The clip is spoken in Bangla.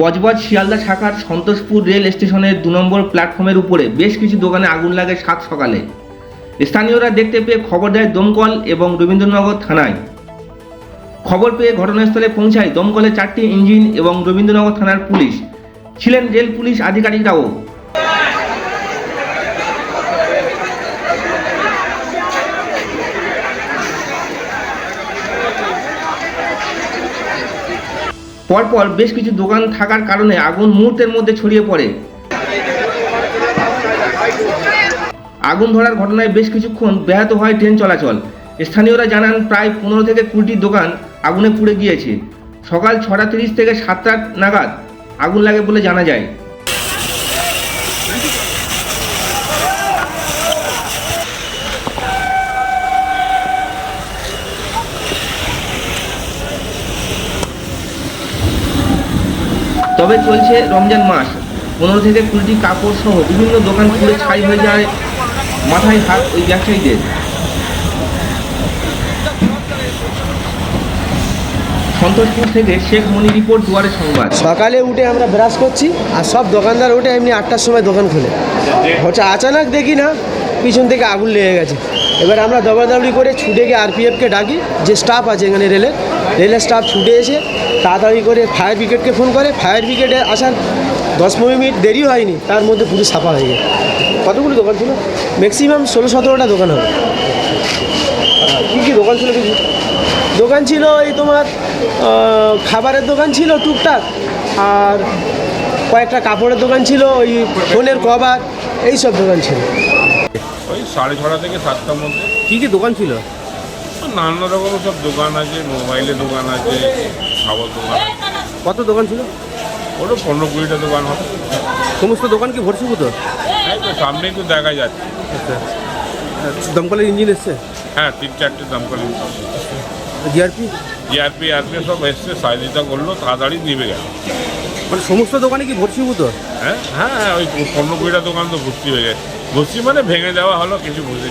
বজবজ শিয়ালদা শাখার সন্তোষপুর রেল স্টেশনের দু নম্বর প্ল্যাটফর্মের উপরে বেশ কিছু দোকানে আগুন লাগে সাত সকালে। স্থানীয়রা দেখতে পেয়ে খবর দেয় দমকল এবং রবীন্দ্রনগর থানায়। খবর পেয়ে ঘটনাস্থলে পৌঁছায় দমকলের চারটি ইঞ্জিন এবং রবীন্দ্রনগর থানার পুলিশ। ছিলেন রেল পুলিশ আধিকারিকরাও। পরপর বেশ কিছু দোকান থাকার কারণে আগুন মুহূর্তের মধ্যে ছড়িয়ে পড়ে। আগুন ধরার ঘটনায় বেশ কিছুক্ষণ ব্যাহত হয় ট্রেন চলাচল। স্থানীয়রা জানান, প্রায় পনেরো থেকে কুড়িটি দোকান আগুনে পুড়ে গিয়েছে। সকাল ছটা তিরিশ থেকে সাতটা নাগাদ আগুন লাগে বলে জানা যায়। তবে চলছে রমজান মাস। পনেরো থেকে কুড়িটি কাপড় সহ বিভিন্ন দোকান খুলে ছাই হয়ে যায় মাথায় হাত ওই ব্যবসায়ীদের। সন্তোষপুর থেকে শেখ মনি রিপোর্ট, দুয়ারে সংবাদ। সকালে উঠে আমরা ব্রাশ করছি, আর সব দোকানদার উঠে এমনি আটটার সময় দোকান খুলে। হচ্ছে আচানক দেখি না, পিছন থেকে আগুন লেগে গেছে। এবার আমরা দৌড়াদৌড়ি করে ছুটে গিয়ে আরপিএফকে ডাকি যে স্টাফ আছে এখানে রেলের। রেলের স্টাফ ছুটে এসে তাড়াতাড়ি করে ফায়ার ব্রিগেডকে ফোন করে। ফায়ার ব্রিগেডে আসার দশ পনেরো মিনিট দেরি হয়নি তার মধ্যে পুরো সাফা হয়ে গেছে। কতগুলো দোকান ছিল? ম্যাক্সিমাম ষোলো সতেরোটা দোকান হবে। কী কী দোকান ছিল কিছু? দোকান ছিল এই তোমার খাবারের দোকান ছিল টুকটাক আর কয়েকটা কাপড়ের দোকান ছিল ওই ফোনের কভার এইসব দোকান ছিল। ওই সাড়ে ছটা থেকে সাতটার মধ্যে। কী কী দোকান ছিল? নানা রকমের সব দোকান আছে মোবাইলের দোকান আছে খাবার দোকান কত দোকান ছিল? ওটা পনেরো কুড়িটা দোকান হবে। সমস্ত দোকান কি ভরসি তো তো সামনেই তো দেখা যাচ্ছে। দমকলের ইঞ্জিন এসছে? হ্যাঁ তিন চারটে দমকল জিআরপি? জিআরপি আরপি সব এসছে সহযোগিতা করল তাড়াতাড়ি নিভে গেল। মানে সমস্ত দোকানে কি ভরসি তো হ্যাঁ? হ্যাঁ। হ্যাঁ ওই পনেরো কুড়িটা দোকান তো ভর্তি হয়ে গেছে। ভর্তি মানে ভেঙে দেওয়া হলো কিছু বুঝে